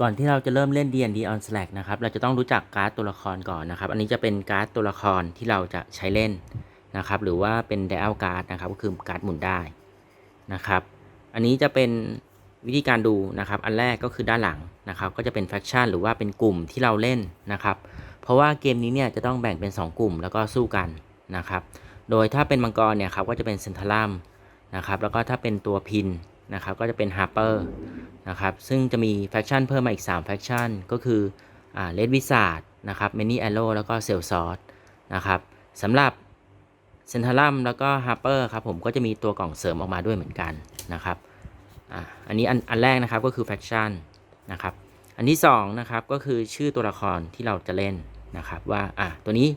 ก่อนที่เราจะเริ่มเล่น D&D on Slack นะครับ เราจะต้องรู้จักการ์ดตัวละครก่อนนะครับ อันนี้จะเป็นการ์ดตัวละครที่เราจะใช้เล่นนะครับ หรือว่าเป็น Dial Card นะครับ ก็คือการ์ดหมุนได้นะครับ อันนี้จะเป็นวิธีการดูนะครับ อันแรกก็คือด้านหลังนะครับ ก็จะเป็นแฟคชั่นหรือว่าเป็นกลุ่มที่เราเล่นนะครับ เพราะว่าเกมนี้เนี่ยจะต้องแบ่งเป็น 2 กลุ่มแล้วก็สู้กันนะครับ โดยถ้าเป็นมังกรเนี่ยครับก็จะเป็นเซนทรัมนะครับ แล้วก็ถ้าเป็นตัวพิน นะครับก็จะเป็นฮาร์เปอร์นะครับซึ่งจะมีแฟคชั่นเพิ่มมาอีก3แฟคชั่นก็คือเลดวิสาดนะครับเมนี่แอโร่แล้วก็เซลซอสนะครับสำหรับเซนทรัมแล้วก็ฮาร์เปอร์ครับผมก็จะมีตัวกล่องเสริมออกมาด้วยเหมือนกันนะครับออันนี้อันอันแรกนะครับก็คือแฟคชั่นนะครับอันที่2นะครับก็คือชื่อตัวละครที่เราจะเล่นนะครับว่าอะตัวนี้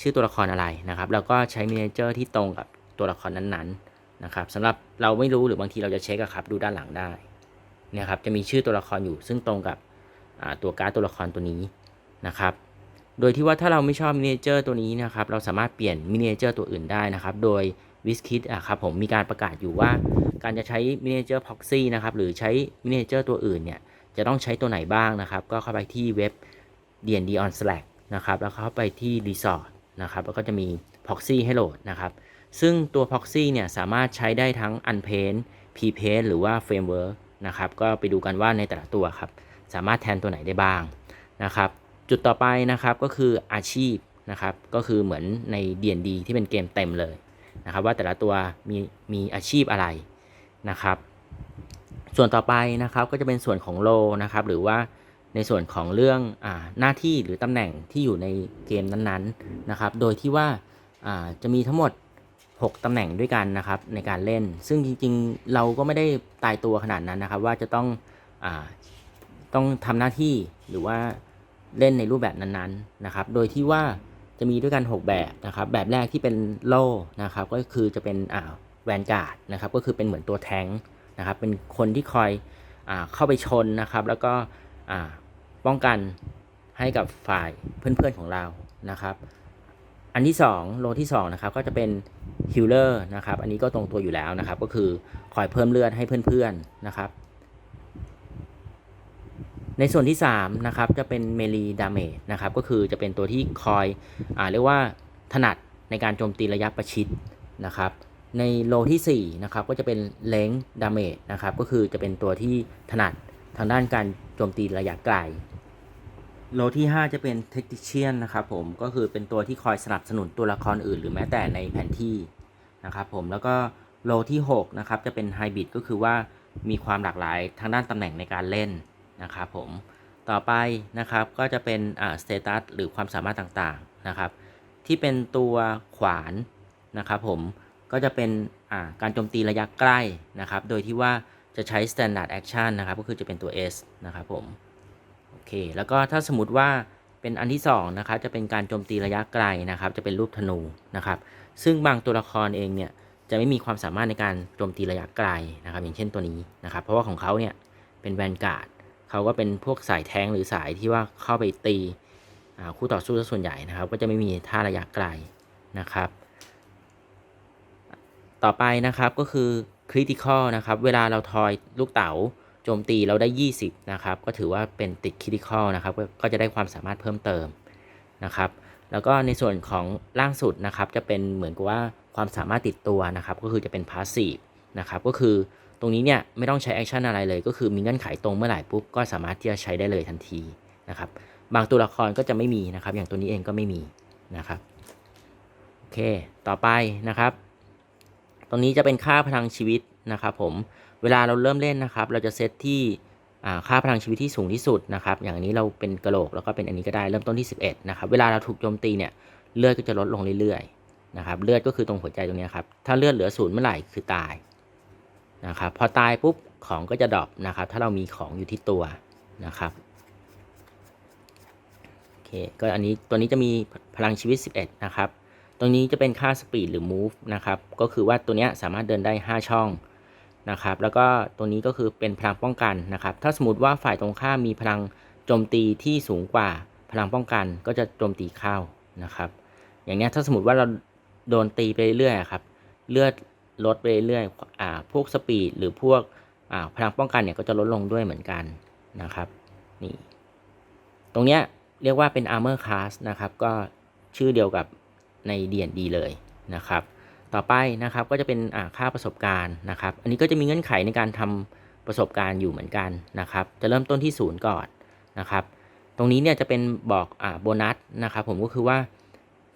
ชื่อตัวละครอะไรนะครับเราก็ใช้มินิเจอร์ที่ตรงกับตัวละครนั้นๆ นะครับสำหรับเราไม่รู้หรือบางทีเราจะเช็คครับดูด้านหลังได้นี่ยครับจะมีชื่อตัวละครอยู่ ซึ่งตรงกับตัวการ์ดตัวละครตัวนี้นะครับ โดยที่ว่าถ้าเราไม่ชอบมินิเจอร์ตัวนี้นะครับเราสามารถเปลี่ยนมินิเจอร์ตัวอื่นได้นะครับ โดยวิสคิดอะครับผมมีการประกาศอยู่ว่าการจะใช้มินิเจอร์พ็อกซี่นะครับหรือใช้มินิเจอร์ตัวอื่นเนี่ยจะต้องใช้ตัวไหนบ้างนะครับ ก็เข้าไปที่เว็บ D&D on Slack นะครับแล้วเข้าไปที่ Resort นะครับแล้วก็จะมี Proxy ให้โหลดนะครับ ซึ่งตัว Proxy เนี่ยสามารถใช้ได้ทั้ง Unpaint Prepaint หรือว่า Framework นะครับ ก็ไปดูกันว่าในแต่ละตัวครับ สามารถแทนตัวไหนได้บ้างนะครับ จุดต่อไปนะครับก็คืออาชีพนะครับ ก็คือเหมือนใน D&D ที่เป็นเกมเต็มเลยนะครับ ว่าแต่ละตัวมีมีอาชีพอะไรนะครับ ส่วนต่อไปนะครับก็จะเป็นส่วนของโลนะครับ หรือว่าในส่วนของเรื่องอาหน้าที่หรือตำแหน่งที่อยู่ในเกมนั้นๆนะครับ โดยที่ว่าจะมีทั้งหมด 6 ตำแหน่งด้วยกันนะครับในการเล่น ซึ่งจริงๆ เราก็ไม่ได้ตายตัวขนาดนั้นนะครับ ว่าจะต้องอต้องทำหน้าที่หรือว่าเล่นในรูปแบบนั้นๆนะครับ โดยที่ว่าจะมีด้วยกัน 6 แบบนะครับ แบบแรกที่เป็นโล่นะครับ ก็คือจะเป็นอ่าแวนการ์ดนะครับ ก็คือเป็นเหมือนตัวแทงนะครับ เป็นคนที่คอยอาเข้าไปชนนะครับ แล้วก็อ่าป้องกันให้กับฝ่ายเพื่อนๆของเรานะครับ อันที่2โลที่2นะครับก็จะเป็นฮิลเลอร์นะครับอันนี้ก็ตรงตัวอยู่แล้วนะครับ ก็คือคอยเพิ่มเลือดให้เพื่อนๆนะครับ ในส่วนที่3นะครับจะเป็นเมลีดาเมจนะครับก็คือจะเป็นตัวที่คอยอ่าเรียกว่าถนัดในการโจมตีระยะประชิดนะครับ ในโลที่4นะครับก็จะเป็นเลงดาเมจนะครับก็คือจะเป็นตัวที่ถนัดทางด้านการโจมตีระยะไกล โลที่ 5 จะเป็นเทคนิชเชียนนะครับผมก็คือเป็นตัวที่คอยสนับสนุนตัวละครอื่น หรือแม้แต่ในแผนที่นะครับผมแล้วก็โลที่6นะครับจะเป็นไฮบริดก็คือว่ามีความหลากหลายทางด้านตำแหน่งในการเล่นนะครับผมต่อไปนะครับก็จะเป็นอ่าสเตตัสหรือความสามารถต่างๆนะครับ ที่เป็นตัวขวานนะครับผมก็จะเป็นอ่าการโจมตีระยะใกล้นะครับ โดยที่ว่าจะใช้ standard action นะครับก็คือจะเป็นตัว S นะครับผม เค แล้วก็ถ้าสมมติว่าเป็นอันที่2นะครับจะเป็นการโจมตีระยะไกลนะครับ จะเป็นรูปธนูนะครับ ซึ่งบางตัวละครเองเนี่ยจะไม่มีความสามารถในการโจมตีระยะไกลนะครับ อย่างเช่นตัวนี้นะครับ เพราะว่าของเขาเนี่ยเป็นแวนการ์ดเขาก็เป็นพวกสายแทงหรือสายที่ว่าเข้าไปตีคู่ต่อสู้ส่วนใหญ่นะครับ ก็จะไม่มีท่าระยะไกลนะครับ ต่อไปนะครับก็คือ critical นะครับ เวลาเราทอยลูกเต๋า โจมตีเราได้ 20 นะครับ ก็ถือว่าเป็นติด critical นะครับก็ก็จะได้ความสามารถเพิ่มเติมนะครับ แล้วก็ในส่วนของล่างสุดนะครับจะเป็นเหมือนกับว่าความสามารถติดตัวนะครับก็คือจะเป็น passive นะครับก็คือตรงนี้เนี่ยไม่ต้องใช้แอคชั่นอะไรเลย ก็คือมีเงื่อนไขตรงเมื่อไหร่ปุ๊บก็สามารถที่จะใช้ได้เลยทันทีนะครับบางตัวละครก็จะไม่มีนะครับ อย่างตัวนี้เองก็ไม่มีนะครับโอเค ต่อไปนะครับ ตรงนี้จะเป็นค่าพลังชีวิตนะครับผม เวลาเราเริ่มเล่นนะครับ เราจะเซตที่ค่าพลังชีวิตที่สูงที่สุดนะครับ อย่างนี้เราเป็นกระโหลกแล้วก็เป็นอันนี้ก็ได้เริ่มต้นที่ 11 นะครับ เวลาเราถูกโจมตีเนี่ยเลือดก็จะลดลงเรื่อยๆนะครับ เลือดก็คือตรงหัวใจตรงนี้ครับ ถ้าเลือดเหลือศูนย์เมื่อไหร่คือตายนะครับ พอตายปุ๊บของก็จะดรอปนะครับ ถ้าเรามีของอยู่ที่ตัวนะครับโอเค ก็อันนี้ตัวนี้จะมีพลังชีวิต 11 นะครับ ตรงนี้จะเป็นค่า speed หรือ move นะครับ ก็คือว่าตัวนี้สามารถเดินได้ 5 ช่อง นะครับ แล้วก็ตัวนี้ก็คือเป็นพลังป้องกันนะครับ ถ้าสมมติว่าฝ่ายตรงข้ามมีพลังโจมตีที่สูงกว่าพลังป้องกันก็จะโจมตีเข้านะครับ อย่างนี้ถ้าสมมติว่าเราโดนตีไปเรื่อยครับ เลือดลดไปเรื่อยอ่าพวกสปีดหรือพวกอ่าพลังป้องกันเนี่ยก็จะลดลงด้วยเหมือนกันนะครับนี่ตรงเนี้ยเรียกว่าเป็น armor class นะครับ ก็ชื่อเดียวกับใน D&D เลยนะครับ ต่อไปนะครับก็จะเป็นค่าประสบการณ์นะครับ อันนี้ก็จะมีเงื่อนไขในการทำประสบการณ์อยู่เหมือนกันนะครับ จะเริ่มต้นที่ศูนย์ก่อนนะครับ ตรงนี้เนี่ยจะเป็นบอกอโบนัสนะครับ ผมก็คือว่า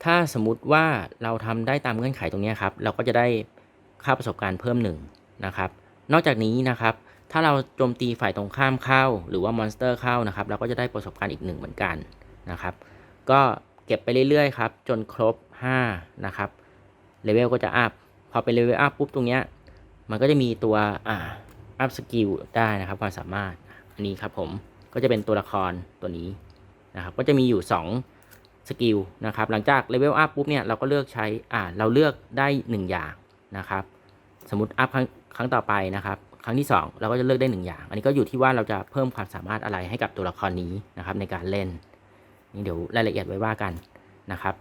ถ้าสมมุติว่าเราทำได้ตามเงื่อนไขตรงนี้ครับ เราก็จะได้ค่าประสบการณ์เพิ่มหนึ่งนะครับ นอกจากนี้นะครับ ถ้าเราโจมตีฝ่ายตรงข้ามเข้า หรือว่ามอนสเตอร์เข้านะครับ เราก็จะได้ประสบการณ์อีกหนึ่งเหมือนกันนะครับ ก็เก็บไปเรื่อยๆครับ จนครบ5นะครับ เลเวลก็จะอัพพอเป็นเลเวลอัพปุ๊บตรงเนี้ยมันก็จะมีตัวอ่าอัพสกิลได้นะครับความสามารถอันนี้ครับผมก็จะเป็นตัวละครตัวนี้นะครับก็จะมีอยู่ 2 สกิลนะครับหลังจากเลเวลอัพปุ๊บเนี่ยเราก็เลือกใช้อ่าเราเลือกได้ 1 อย่างนะครับสมมติอัพครั้งครั้งต่อไปนะครับครั้งที่ 2 เราก็จะเลือกได้ 1 อย่าง อันนี้ก็อยู่ที่ว่าเราจะเพิ่มความสามารถอะไรให้กับตัวละครนี้นะครับในการเล่นนี่เดี๋ยวรายละเอียดไว้ว่ากันนะครับ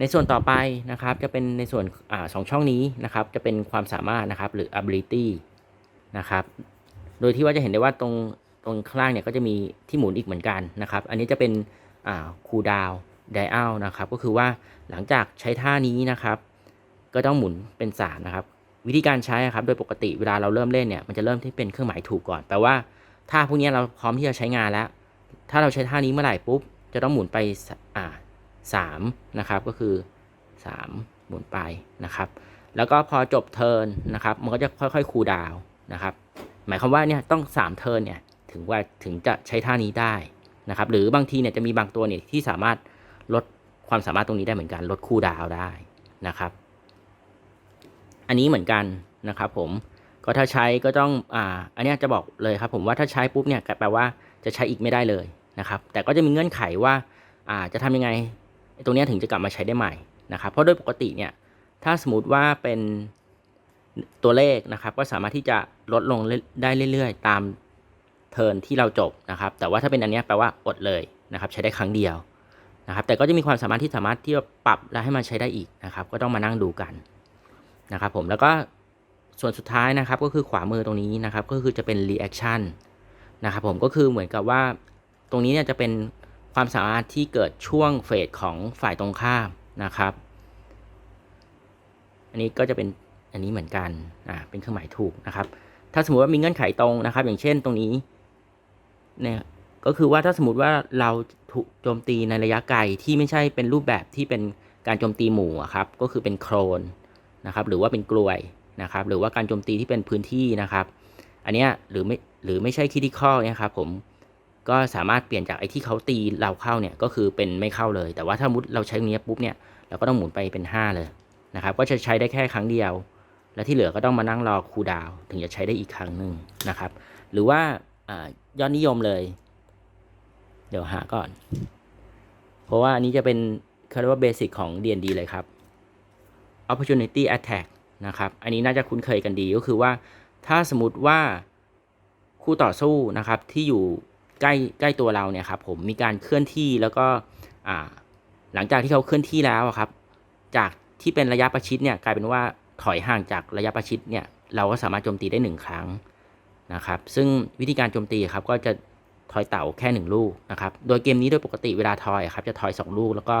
ในส่วนต่อไปนะครับจะเป็นในส่วนอสองช่องนี้นะครับ จะเป็นความสามารถนะครับหรือ ability นะครับ โดยที่ว่าจะเห็นได้ว่าตรงตรงข้างล่างเนี่ยก็จะมีที่หมุนอีกเหมือนกันนะครับ อันนี้จะเป็นคูดาวไดอัลนะครับ ก็คือว่าหลังจากใช้ท่านี้นะครับ ก็ต้องหมุนเป็นสามนะครับ วิธีการใช้ครับ โดยปกติเวลาเราเริ่มเล่นเนี่ยมันจะเริ่มที่เป็นเครื่องหมายถูกก่อน แปลว่าท่าพวกนี้เราพร้อมที่จะใช้งานแล้ว ถ้าเราใช้ท่านี้เมื่อไหร่ปุ๊บจะต้องหมุนไปอ่า สามนะครับก็คือสามหมุนไปนะครับ แล้วก็พอจบเทิร์นนะครับ มันก็จะค่อยๆ คูลดาวนะครับ หมายความว่าเนี่ยต้องสามเทิร์นเนี่ยถึงว่าถึงจะใช้ท่านี้ได้นะครับ หรือบางทีเนี่ยจะมีบางตัวเนี่ยที่สามารถลดความสามารถตรงนี้ได้เหมือนกันลดคูลดาวได้นะครับ อันนี้เหมือนกันนะครับผมก็ถ้าใช้ก็ต้องอ่าอันนี้จะบอกเลยครับผมว่าถ้าใช้ปุ๊บเนี่ยแปลว่าจะใช้อีกไม่ได้เลยนะครับ แต่ก็จะมีเงื่อนไขว่าอ่าจะทำยังไง ตรงนี้ถึงจะกลับมาใช้ได้ใหม่นะครับเพราะโดยปกติเนี่ยถ้าสมมติว่าเป็นตัวเลขนะครับก็สามารถที่จะลดลงได้เรื่อยๆ ตามเทิร์นที่เราจบนะครับ แต่ว่าถ้าเป็นอันนี้แปลว่าอดเลยนะครับใช้ได้ครั้งเดียวนะครับ แต่ก็จะมีความสามารถที่สามารถที่จะปรับและให้มันใช้ได้อีกนะครับ ก็ต้องมานั่งดูกันนะครับผมแล้วก็ส่วนสุดท้ายนะครับก็คือขวามือตรงนี้นะครับ ก็คือจะเป็น reaction นะครับผมก็คือเหมือนกับว่าตรงนี้เนี่ยจะเป็น ความสามารถที่เกิดช่วงเฟสของฝ่ายตรงข้ามนะครับ อันนี้ก็จะเป็นอันนี้เหมือนกันอ่าเป็นเครื่องหมายถูกนะครับ ถ้าสมมติว่ามีเงื่อนไขตรงนะครับ อย่างเช่นตรงนี้เนี่ยก็คือว่าถ้าสมมติว่าเราถูกโจมตีในระยะไกลที่ไม่ใช่เป็นรูปแบบที่เป็นการโจมตีหมู่ครับ ก็คือเป็นโครนนะครับ หรือว่าเป็นกลวยนะครับ หรือว่าการโจมตีที่เป็นพื้นที่นะครับ อันเนี้ยหรือไม่หรือไม่ใช่คิดิคอลเนี่ยครับผม ก็สามารถเปลี่ยนจากไอ้ที่เขาตีเราเข้าเนี่ยก็คือเป็นไม่เข้าเลย แต่ว่าถ้ามุดเราใช้ตรงนี้ปุ๊บเนี่ยเราก็ต้องหมุนไปเป็น 5 เลยนะครับ ก็จะใช้ได้แค่ครั้งเดียว และที่เหลือก็ต้องมานั่งรอคูดาวถึงจะใช้ได้อีกครั้งหนึ่งนะครับ หรือว่าอายอดนิยมเลย เดี๋ยวหาก่อน เพราะว่าอันนี้จะเป็นเขาเรียกว่าเบสิกของ D&D เลยครับ opportunity attack นะครับ อันนี้น่าจะคุ้นเคยกันดีก็คือว่า ถ้าสมมติว่าคู่ต่อสู้นะครับที่อยู่ ใกล้ใกล้ตัวเราเนี่ยครับผมมีการเคลื่อนที่แล้วก็หลังจากที่เขาเคลื่อนที่แล้วครับ จากที่เป็นระยะประชิดเนี่ยกลายเป็นว่าถอยห่างจากระยะประชิดเนี่ยเราก็สามารถโจมตีได้หนึ่งครั้งนะครับ ซึ่งวิธีการโจมตีครับก็จะทอยเต่าแค่หนึ่งลูกนะครับ โดยเกมนี้โดยปกติเวลาทอยครับจะทอยสองลูก แล้วก็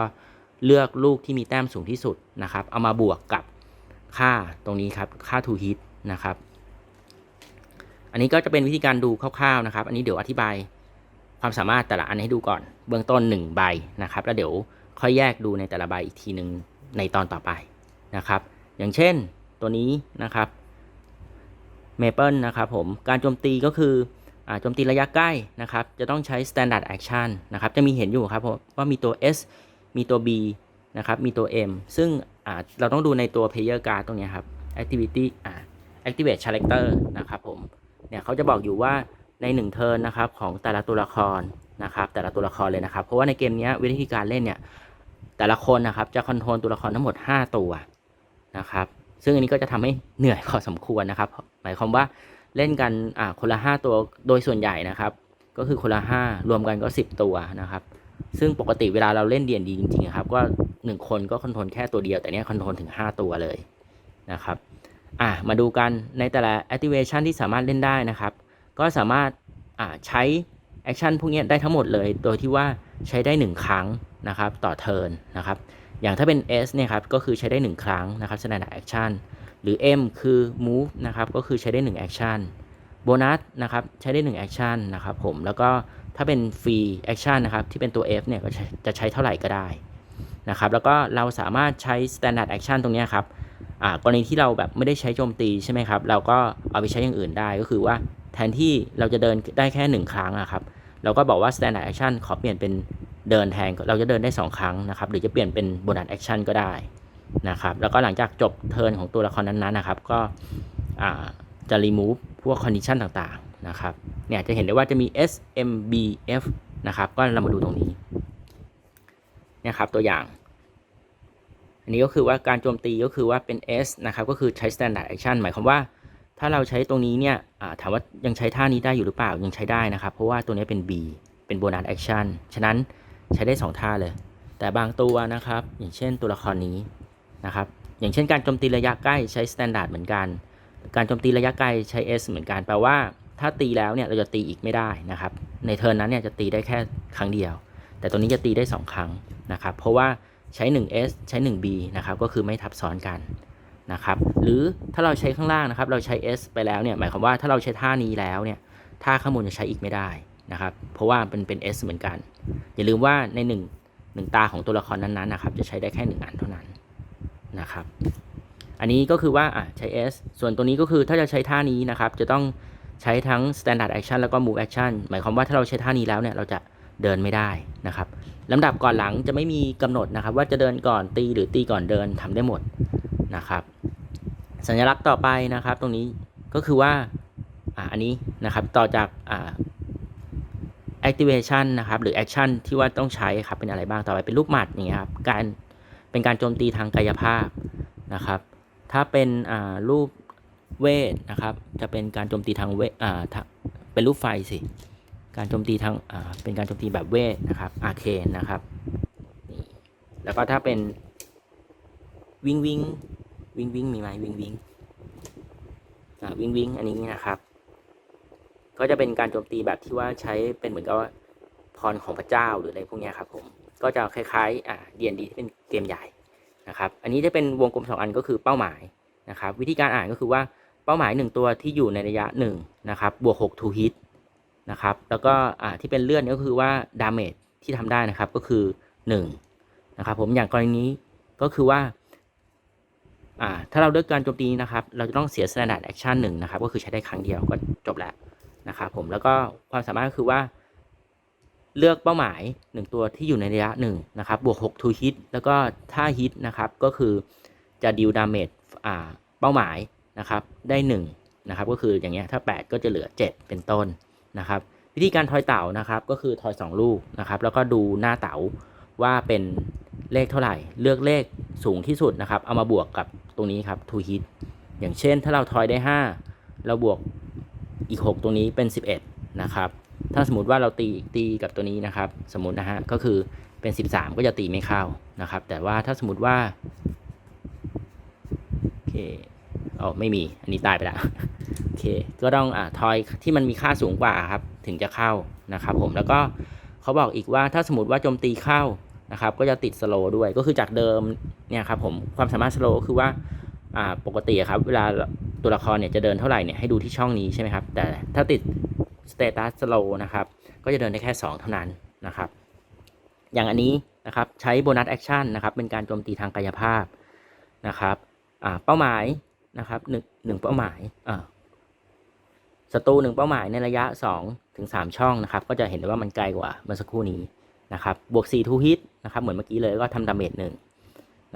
เลือกลูกที่มีแต้มสูงที่สุดนะครับ เอามาบวกกับค่าตรงนี้ครับค่า to hit นะครับ อันนี้ก็จะเป็นวิธีการดูคร่าวๆนะครับ อันนี้เดี๋ยวอธิบาย ความสามารถแต่ละอันให้ดูก่อน เบื้องต้น 1 ใบนะครับ แล้วเดี๋ยวค่อยแยกดูในแต่ละใบอีกทีหนึ่งในตอนต่อไปนะครับ อย่างเช่นตัวนี้นะครับเมเปิลนะครับผมการโจมตีก็คือโจมตีระยะใกล้นะครับ จะต้องใช้ standard action นะครับ จะมีเห็นอยู่ครับว่ามีตัว S มีตัว B นะครับ มีตัว M ซึ่งเราต้องดูในตัว player card ตรงนี้ครับ activity activate character นะครับผม เนี่ยเขาจะบอกอยู่ว่า ในหนึ่งเทิร์นนะครับของแต่ละตัวละครนะครับแต่ละตัวละครเลยนะครับ เพราะว่าในเกมนี้วิธีการเล่นเนี่ยแต่ละคนนะครับจะคอนโทรลตัวละครทั้งหมด 5 ตัวนะครับซึ่งอันนี้ก็จะทำให้เหนื่อยพอสมควรนะครับ หมายความว่าเล่นกันอ่าคนละ 5 ตัวโดยส่วนใหญ่นะครับ ก็คือคนละ 5 รวมกันก็ 10 ตัวนะครับซึ่งปกติเวลาเราเล่นเดียนดีจริงๆครับก็ 1 คนก็คอนโทรลแค่ตัวเดียว แต่เนี้ยคอนโทรลถึง 5 ตัวเลยนะครับอะมาดูกันในแต่ละ activation ที่สามารถเล่นได้นะครับ ก็สามารถใช้แอคชั่นพวกนี้ได้ทั้งหมดเลย โดยที่ว่าใช้ได้ 1 ครั้งนะครับต่อเทิร์นนะครับ อย่างถ้าเป็น S เนี่ยครับก็คือใช้ได้ 1 ครั้งนะครับ standard action หรือ M คือ move นะครับก็คือใช้ได้ 1 action โบนัสนะครับใช้ได้1 action นะครับผมแล้วก็ถ้าเป็น free action นะครับที่เป็นตัว F เนี่ยก็จะใช้เท่าไหร่ก็ได้นะครับแล้วก็เราสามารถใช้ standard action ตรงนี้ครับกรณีที่เราแบบไม่ได้ใช้โจมตีใช่ไหมครับ เราก็เอาไปใช้อย่างอื่นได้ก็คือว่า แทนที่เราจะเดินได้แค่ 1 ครั้งอะครับ เราก็บอกว่า standard action ขอเปลี่ยนเป็นเดินแทน เราจะเดินได้ 2 ครั้งนะครับ หรือจะเปลี่ยนเป็น bonus action ก็ได้นะครับ แล้วก็หลังจากจบเทิร์นของตัวละครนั้นๆนะครับ ก็จะ remove พวก condition ต่างๆนะครับ เนี่ยจะเห็นได้ว่าจะมี S M B F นะครับ ก็เรามาดูตรงนี้นี่ยครับตัวอย่าง อันนี้ก็คือว่าการโจมตีก็คือว่าเป็น S นะครับ ก็คือใช้ standard action หมายความว่า ถ้าเราใช้ตรงนี้เนี่ยถามว่ายังใช้ท่านี้ได้อยู่หรือเปล่ายังใช้ได้นะครับ เพราะว่าตัวนี้เป็น B เป็น bonus action ฉะนั้นใช้ได้ 2 ท่าเลย แต่บางตัวนะครับ อย่างเช่นตัวละครนี้นะครับ อย่างเช่นการโจมตีระยะใกล้ใช้ standard เหมือนกัน การโจมตีระยะไกลใช้ S เหมือนกันแปลว่าถ้าตีแล้วเนี่ยเราจะตีอีกไม่ได้นะครับ ในเทิร์นนั้นเนี่ยจะตีได้แค่ครั้งเดียว แต่ตัวนี้จะตีได้ 2 ครั้งนะครับ เพราะว่าใช้ 1S ใช้ 1B นะครับ ก็คือไม่ทับซ้อนกัน นะครับหรือถ้าเราใช้ข้างล่างนะครับ เราใช้ S ไปแล้วเนี่ยหมายความว่าถ้าเราใช้ท่านี้แล้วเนี่ยท่าข้างบนจะใช้อีกไม่ได้นะครับเพราะว่าเป็นเป็น S เหมือนกัน อย่าลืมว่าใน1 1ตาของตัวละครนั้นๆนะครับจะใช้ได้แค่ 1 อันเท่านั้นนะครับอันนี้ก็คือว่าอะใช้ S ส่วนตัวนี้ก็คือถ้าจะใช้ท่านี้นะครับจะต้องใช้ทั้ง standard action แล้วก็ move action หมายความว่าถ้าเราใช้ท่านี้แล้วเนี่ยเราจะ เดินไม่ได้นะครับลำดับก่อนหลังจะไม่มีกำหนดนะครับ ว่าจะเดินก่อนตีหรือตีก่อนเดินทำได้หมดนะครับ สัญลักษณ์ต่อไปนะครับ ตรงนี้ก็คือว่าอ่าอันนี้นะครับต่อจากอ่า activation นะครับหรือ action ที่ว่าต้องใช้ครับเป็นอะไรบ้างต่อไปเป็นลูกหมัดอย่างเงี้ยครับการเป็นการโจมตีทางกายภาพนะครับ ถ้าเป็นอ่ารูปเวทนะครับ จะเป็นการโจมตีทางเวทอ่าเป็นรูปไฟสิ การโจมตีทางเป็นการโจมตีแบบเวทนะครับอาเคนนะครับนี่แล้วก็ถ้าเป็นวิงวิงวิงวิงมีไหมวิงวิงอ่าวิงวิงอันนี้นะครับ ก็จะเป็นการโจมตีแบบที่ว่าใช้เป็นเหมือนกับพรของพระเจ้าหรืออะไรพวกนี้ครับผมก็จะคล้ายๆอ่าดียนดีที่เป็นเกมใหญ่นะครับ อันนี้จะเป็นวงกลมสองอันก็คือเป้าหมายนะครับ วิธีการอ่านก็คือว่าเป้าหมายหนึ่งตัวที่อยู่ในระยะหนึ่งนะครับบวก6 to hit นะครับ แล้วก็อ่าที่เป็นเลื่อนก็คือว่าดาเมจที่ทำได้นะครับก็คือ1นะครับผมอย่างกรณีนี้ก็คือว่าอ่าถ้าเราเลือกการโจมตีนะครับ เราจะต้องเสีย standard action หนึ่งนะครับก็คือใช้ได้ครั้งเดียวก็จบแล้วนะครับผมแล้วก็ความสามารถก็คือว่า เลือกเป้าหมาย 1 ตัวที่อยู่ในระยะ1นะครับบวก6 to hit แล้วก็ถ้า hit นะครับก็คือจะดีลดาเมจอ่าเป้าหมายนะครับได้1นะครับก็คืออย่างเงี้ยถ้า 8 ก็จะเหลือ 7 เป็นต้น นะครับวิธีการทอยเต่านะครับก็คือทอย 2 ลูกนะครับแล้วก็ดูหน้าเต๋าว่าเป็นเลขเท่าไหร่ เลือกเลขสูงที่สุดนะครับเอามาบวกกับตรงนี้ครับ to hit อย่างเช่นถ้าเราทอยได้ 5 เราบวกอีก 6 ตรงนี้เป็น 11นะครับถ้าสมมติว่าเราตีตีกับตัวนี้นะครับ สมมตินะฮะก็คือเป็น 13 ก็จะตีไม่เข้านะครับ แต่ว่าถ้าสมมติว่าโอเคอ๋อไม่มีอันนี้ตายไปแล้ว เค ก็ต้องอ่าทอยที่มันมีค่าสูงกว่าครับ ถึงจะเข้านะครับ ผมแล้วก็เขาบอกอีกว่าถ้าสมมติว่าโจมตีเข้านะครับ ก็จะติดสโลด้วยก็คือจากเดิมเนี่ยครับผมความสามารถสโลก็คือว่าอ่าปกติครับ เวลาตัวละครเนี่ยจะเดินเท่าไหร่เนี่ยให้ดูที่ช่องนี้ใช่ไหมครับ แต่ถ้าติด status slow นะครับ ก็จะเดินได้แค่ 2 เท่านั้นนะครับ อย่างอันนี้นะครับใช้ bonus action นนะครับ เป็นการโจมตีทางกายภาพนะครับเป้าหมายนะครับหนึ่งหนึ่งเป้าหมายอ่า ศัตรูหนึ่งเป้าหมายในระยะ 2 ถึง 3 ช่องนะครับ ก็จะเห็นได้ว่ามันไกลกว่าเมื่อสักครู่นี้นะครับ บวก4 to hit นะครับ เหมือนเมื่อกี้เลยก็ทำดาเมจหนึ่ง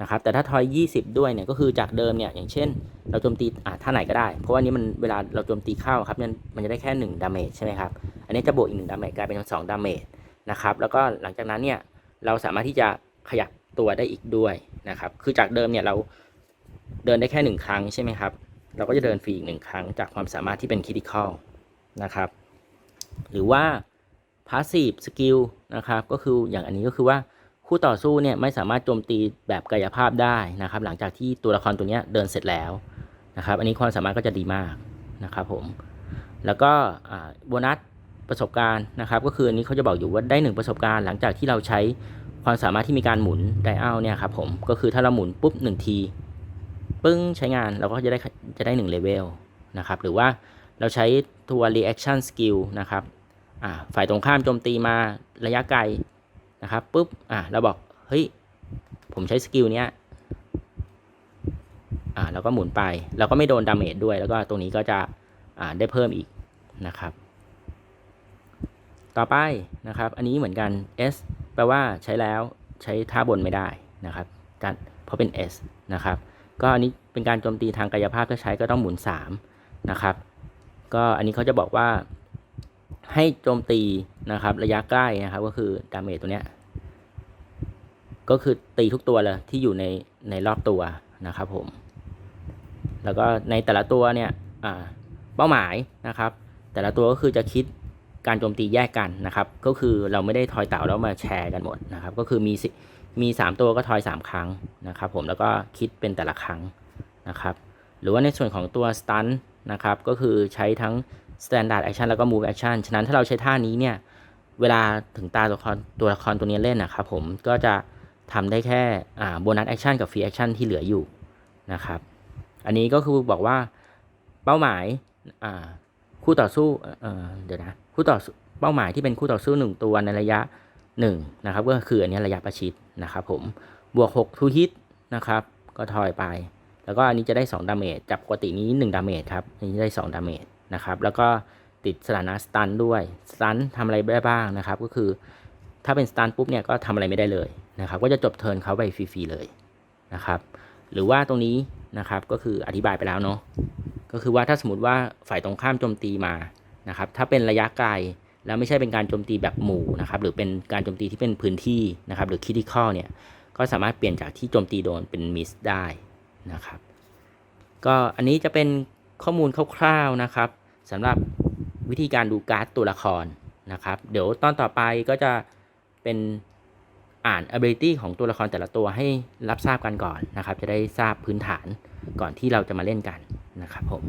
นะครับ แต่ถ้าทอย 20 ด้วยเนี่ยก็คือจากเดิมเนี่ย อย่างเช่น เราโจมตีอ่าท่าไหนก็ได้ เพราะว่านี้มันเวลาเราโจมตีเข้าครับมันมันจะได้แค่1ดาเมจใช่ไหมครับ อันนี้จะบวกอีก1ดาเมจกลายเป็น2ดาเมจนะครับ แล้วก็หลังจากนั้นเนี่ยเราสามารถที่จะขยับตัวได้อีกด้วยนะครับ คือจากเดิมเนี่ยเราเดินได้แค่ 1 ครั้งใช่ไหมครับ เราก็จะเดินฟรีอีกหนึ่งครั้งจากความสามารถที่เป็นคริติคอลนะครับ หรือว่า passive skill นะครับ ก็คืออย่างอันนี้ก็คือว่าคู่ต่อสู้เนี่ยไม่สามารถโจมตีแบบกายภาพได้นะครับ หลังจากที่ตัวละครตัวเนี้ยเดินเสร็จแล้วนะครับ อันนี้ความสามารถก็จะดีมากนะครับผม แล้วก็โบนัสประสบการณ์นะครับ ก็คืออันนี้เขาจะบอกอยู่ว่าได้หนึ่งประสบการณ์หลังจากที่เราใช้ความสามารถที่มีการหมุนไดอัลเนี่ยครับผมก็คือถ้าเราหมุนปุ๊บหนึ่งที ปึ้งใช้งานเราก็จะได้จะได้หนึ่งเลเวลนะครับหรือว่าเราใช้ตัว reaction skill นะครับอ่าฝ่ายตรงข้ามโจมตีมาระยะไกลนะครับปุ๊บอ่าเราบอกเฮ้ยผมใช้สกิลเนี้ยอ่าเราก็หมุนไปเราก็ไม่โดนดาเมจด้วยแล้วก็ตรงนี้ก็จะอ่าได้เพิ่มอีกนะครับ ต่อไปนะครับ อันนี้เหมือนกัน S แปลว่าใช้แล้วใช้ท่าบนไม่ได้นะครับเพราะเป็น S นะครับ ก็อันนี้เป็นการโจมตีทางกายภาพถ้าใช้ก็ต้องหมุน3นะครับก็อันนี้เขาจะบอกว่าให้โจมตีนะครับ ระยะใกล้นะครับ ก็คือดาเมจตัวเนี้ยก็คือตีทุกตัวเลยที่อยู่ในในรอบตัวนะครับผม แล้วก็ในแต่ละตัวเนี่ยอ่าเป้าหมายนะครับ แต่ละตัวก็คือจะคิดการโจมตีแยกกันนะครับ ก็คือเราไม่ได้ทอยเต่าแล้วมาแชร์กันหมดนะครับ ก็คือมีสิ มี 3 ตัวก็ทอย 3 ครั้งนะครับผมแล้วก็คิดเป็นแต่ละครั้งนะครับหรือว่าในส่วนของตัว stun นะครับก็คือใช้ทั้ง standard action แล้วก็ move action ฉะนั้นถ้าเราใช้ท่านี้เนี่ยเวลาถึงตาตัวละครตัวละครตัวนี้เล่นนะครับผมก็จะทำได้แค่อ่า bonus action กับ free action ที่เหลืออยู่นะครับอันนี้ก็คือบอกว่าเป้าหมายอ่าคู่ต่อสู้เอ่อเดี๋ยวนะคู่ต่อสู้เป้าหมายที่เป็นคู่ต่อสู้หนึ่งตัวในระยะ หนึ่งนะครับก็คืออันนี้ระยะประชิดนะครับผมบวก6 to hit นะครับก็ทอยไป แล้วก็อันนี้จะได้2ดาเมจจากปกตินี้1ดาเมจครับอันนี้ได้2ดาเมจนะครับแล้วก็ติดสถานะสตันด้วยสตันทำอะไรได้บ้างนะครับก็คือถ้าเป็นสตันปุ๊บเนี่ยก็ทำอะไรไม่ได้เลยนะครับก็จะจบเทิร์นเขาไปฟรีๆเลยนะครับหรือว่าตรงนี้นะครับก็คืออธิบายไปแล้วเนาะก็คือว่าถ้าสมมติว่าฝ่ายตรงข้ามโจมตีมานะครับถ้าเป็นระยะไกล แล้วไม่ใช่เป็นการโจมตีแบบหมู่นะครับหรือเป็นการโจมตีที่เป็นพื้นที่นะครับหรือคิด i คอเนี่ยก็สามารถเปลี่ยนจากที่โจมตีโดนเป็นมิสได้นะครับก็อันนี้จะเป็นข้อมูลคร่าวๆนะครับสำหรับวิธีการดูการ์ดตัวละครนะครับเดี๋ยวตอนต่อไปก็จะเป็นอ่าน ability ของตัวละครแต่ละตัวให้รับทราบกันก่อนนะครับ จะได้ทราบพื้นฐานก่อนที่เราจะมาเล่นกันนะครับผม